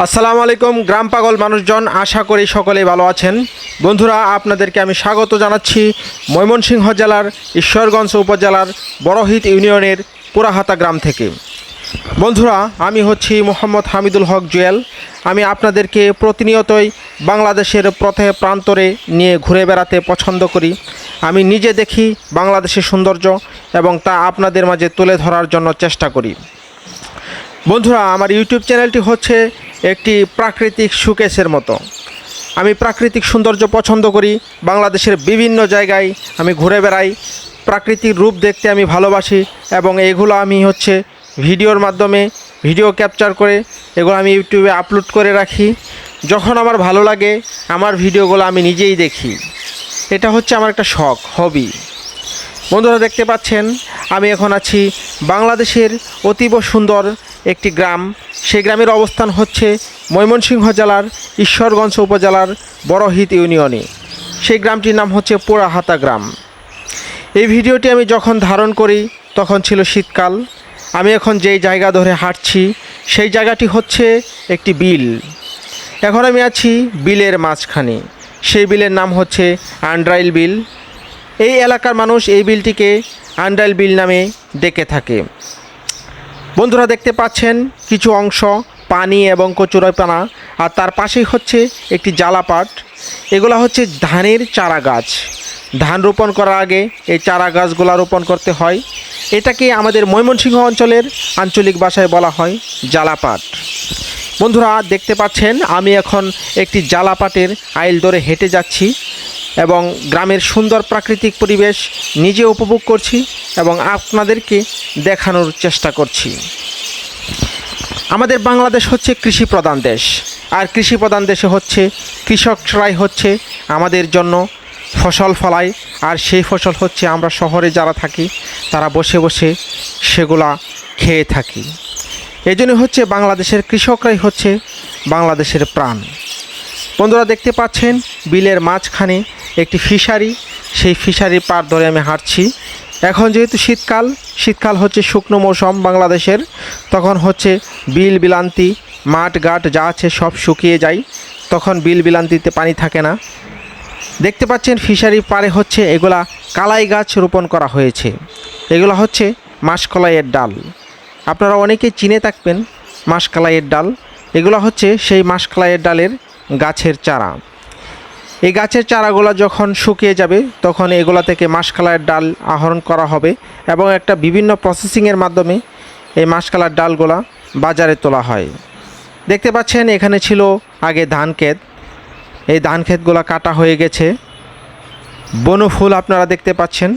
আসসালামু আলাইকুম, গ্রাম পাগল মানুষজন, আশা করি সকলেই ভালো আছেন। বন্ধুরা, আপনাদেরকে আমি স্বাগত জানাচ্ছি ময়মনসিংহ জেলার ঈশ্বরগঞ্জ উপজেলার বড়হিত ইউনিয়নের পুরাহাতা গ্রাম থেকে। বন্ধুরা, আমি হচ্ছি মোহাম্মদ হামিদুল হক জুয়েল। আমি আপনাদেরকে প্রতিনিয়তই বাংলাদেশের পথে প্রান্তরে নিয়ে ঘুরে বেড়াতে পছন্দ করি। আমি নিজে দেখি বাংলাদেশের সৌন্দর্য এবং তা আপনাদের মাঝে তুলে ধরার জন্য চেষ্টা করি। বন্ধুরা, আমার ইউটিউব চ্যানেলটি হচ্ছে একটি প্রাকৃতিক সুকেশের মতো। আমি প্রাকৃতিক সৌন্দর্য পছন্দ করি, বাংলাদেশের বিভিন্ন জায়গায় আমি ঘুরে বেড়াই, প্রাকৃতিক রূপ দেখতে আমি ভালোবাসি এবং এগুলো আমি হচ্ছে ভিডিওর মাধ্যমে ভিডিও ক্যাপচার করে এগুলো আমি ইউটিউবে আপলোড করে রাখি। যখন আমার ভালো লাগে, আমার ভিডিওগুলো আমি নিজেই দেখি। এটা হচ্ছে আমার একটা শখ হবি বন্ধুরা, দেখতে পাচ্ছেন, আমি এখন আছি বাংলাদেশের অতীব সুন্দর একটি গ্রাম। সেই গ্রামের অবস্থান হচ্ছে ময়মনসিংহ জেলার ঈশ্বরগঞ্জ উপজেলার বড়হিত ইউনিয়নে। সেই গ্রামটির নাম হচ্ছে পোড়াহাতা গ্রাম। এই ভিডিওটি আমি যখন ধারণ করি, তখন ছিল শীতকাল। আমি এখন যেই জায়গা ধরে হাঁটছি, সেই জায়গাটি হচ্ছে একটি বিল। এখন আমি আছি বিলের মাঝখানে। সেই বিলের নাম হচ্ছে আন্ড্রাইল বিল। এই এলাকার মানুষ এই বিলটিকে আন্ডাইল বিল নামে ডেকে থাকে। বন্ধুরা দেখতে পাচ্ছেন কিছু অংশ, পানি এবং কচুরাপানা আর তার পাশেই হচ্ছে একটি জ্বালাপাট। এগুলো হচ্ছে ধানের চারা গাছ। ধান রোপণ করার আগে এই চারা গাছগুলো রোপণ করতে হয়। এটাকে আমাদের ময়মনসিংহ অঞ্চলের আঞ্চলিক ভাষায় বলা হয় জ্বালাপাট। বন্ধুরা, দেখতে পাচ্ছেন, আমি এখন একটি জ্বালাপাটের আইল ধরে হেঁটে যাচ্ছি এবং গ্রামের সুন্দর প্রাকৃতিক পরিবেশ নিজে উপভোগ করছি। এবং আপনাদেরকে দেখানোর চেষ্টা করছি। আমাদের বাংলাদেশ হচ্ছে কৃষি প্রধান দেশ। আর কৃষি প্রধান দেশে হচ্ছে কৃষকরাই হচ্ছে আমাদের জন্য ফসল ফলায়। আর সেই ফসল হচ্ছে আমরা শহরে যারা থাকি, তারা বসে বসে সেগুলা খেয়ে থাকি। এই জন্য হচ্ছে বাংলাদেশের কৃষকরাই হচ্ছে বাংলাদেশের প্রাণ। বন্ধুরা দেখতে পাচ্ছেন, বিলের মাঝখানে একটি ফিশারি। সেই ফিশারির পার ধরে আমি হাঁটছি। এখন যেহেতু শীতকাল শীতকাল হচ্ছে শুকনো মৌসুম বাংলাদেশের, তখন হচ্ছে বিল বিলান্তি, মাঠ ঘাট যা আছে সব শুকিয়ে যায়, তখন বিল বিলান্তিতে পানি থাকে না। দেখতে পাচ্ছেন ফিশারি পারে হচ্ছে এগুলা কালাই গাছ রোপণ করা হয়েছে। এগুলো হচ্ছে মাসকলাইয়ের ডাল। আপনারা অনেকেই চিনে থাকবেন মাসকলাইয়ের ডাল। এগুলো হচ্ছে সেই মাসকলাইয়ের ডালের গাছের চারা। এই গাছের চারাগুলো যখন শুকিয়ে যাবে, তখন এগুলা থেকে মাসকলাইয়ের ডাল আহরণ করা হবে এবং একটা বিভিন্ন প্রসেসিংয়ের মাধ্যমে এই মাসকালার ডালগুলা বাজারে তোলা হয়। দেখতে পাচ্ছেন, এখানে ছিল আগে ধান ক্ষেত। এই ধান ক্ষেতগুলো কাটা হয়ে গেছে। বনফুল আপনারা দেখতে পাচ্ছেন।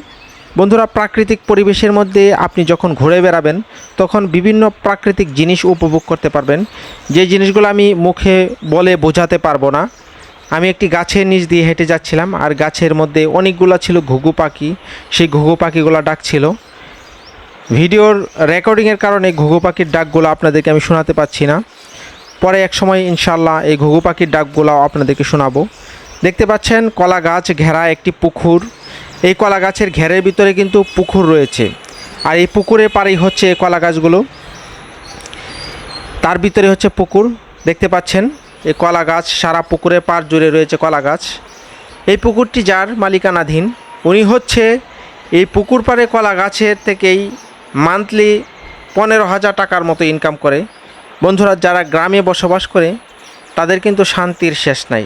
বন্ধুরা, প্রাকৃতিক পরিবেশের মধ্যে আপনি যখন ঘুরে বেড়াবেন, তখন বিভিন্ন প্রাকৃতিক জিনিস উপভোগ করতে পারবেন। যে জিনিসগুলো আমি মুখে বলে বোঝাতে পারব না আমি একটি গাছের নিচ দিয়ে হেঁটে যাচ্ছিলাম, আর গাছের মধ্যে অনেকগুলো ছিল ঘুঘু পাখি। সেই ঘুঘু পাখিগুলো ডাকছিল। ভিডিওর রেকর্ডিংয়ের কারণে ঘুঘু পাখির ডাকগুলো আপনাদেরকে আমি শোনাতে পাচ্ছি না। পরে এক সময় ইনশাল্লাহ এই ঘুঘু পাখির ডাকগুলো আপনাদেরকে শোনাবো। দেখতে পাচ্ছেন, কলা গাছ ঘেরা একটি পুকুর। এই কলা গাছের ঘেরের ভিতরে কিন্তু পুকুর রয়েছে। আর এই পুকুরের পাড়েই হচ্ছে এই কলা গাছগুলো। তার ভিতরে হচ্ছে পুকুর। দেখতে পাচ্ছেন এই কলা গাছ, সারা পুকুরের পাড় জুড়ে রয়েছে কলা গাছ। এই পুকুরটি যার মালিকানাধীন। উনি হচ্ছে এই পুকুর পাড়ে কলা গাছের থেকেই মান্থলি পনেরো হাজার টাকার মতো ইনকাম করে। বন্ধুরা, যারা গ্রামে বসবাস করে, তাদের কিন্তু শান্তির শেষ নাই।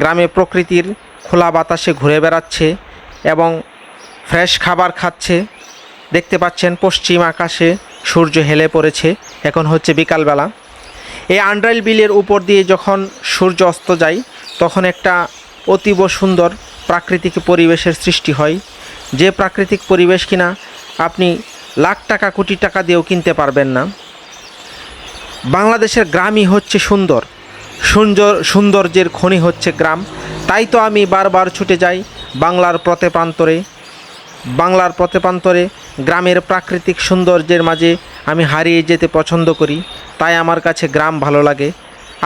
গ্রামে প্রকৃতির খোলা বাতাসে ঘুরে বেড়াচ্ছে এবং ফ্রেশ খাবার খাচ্ছে। দেখতে পাচ্ছেন, পশ্চিম আকাশে সূর্য হেলে পড়েছে। এখন হচ্ছে বিকালবেলা। এই আন্ড্রাইল বিলের উপর দিয়ে যখন সূর্য অস্ত যায়, তখন একটা অতীব সুন্দর প্রাকৃতিক পরিবেশের সৃষ্টি হয়। যে প্রাকৃতিক পরিবেশ কিনা আপনি লাখ টাকা, কোটি টাকা দিয়েও কিনতে পারবেন না। বাংলাদেশের গ্রামই হচ্ছে সুন্দর। সুন্দর, সৌন্দর্যের খনি হচ্ছে গ্রাম। তাই তো আমি বারবার ছুটে যাই বাংলার পথে প্রান্তরে বাংলার পথে প্রান্তরে গ্রামের প্রাকৃতিক সৌন্দর্যের মাঝে আমি হারিয়ে যেতে পছন্দ করি, তাই আমার কাছে গ্রাম ভালো লাগে।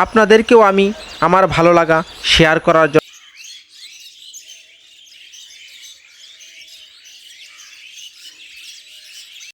আপনাদেরকেও আমি আমার ভালো লাগা শেয়ার করার জন্য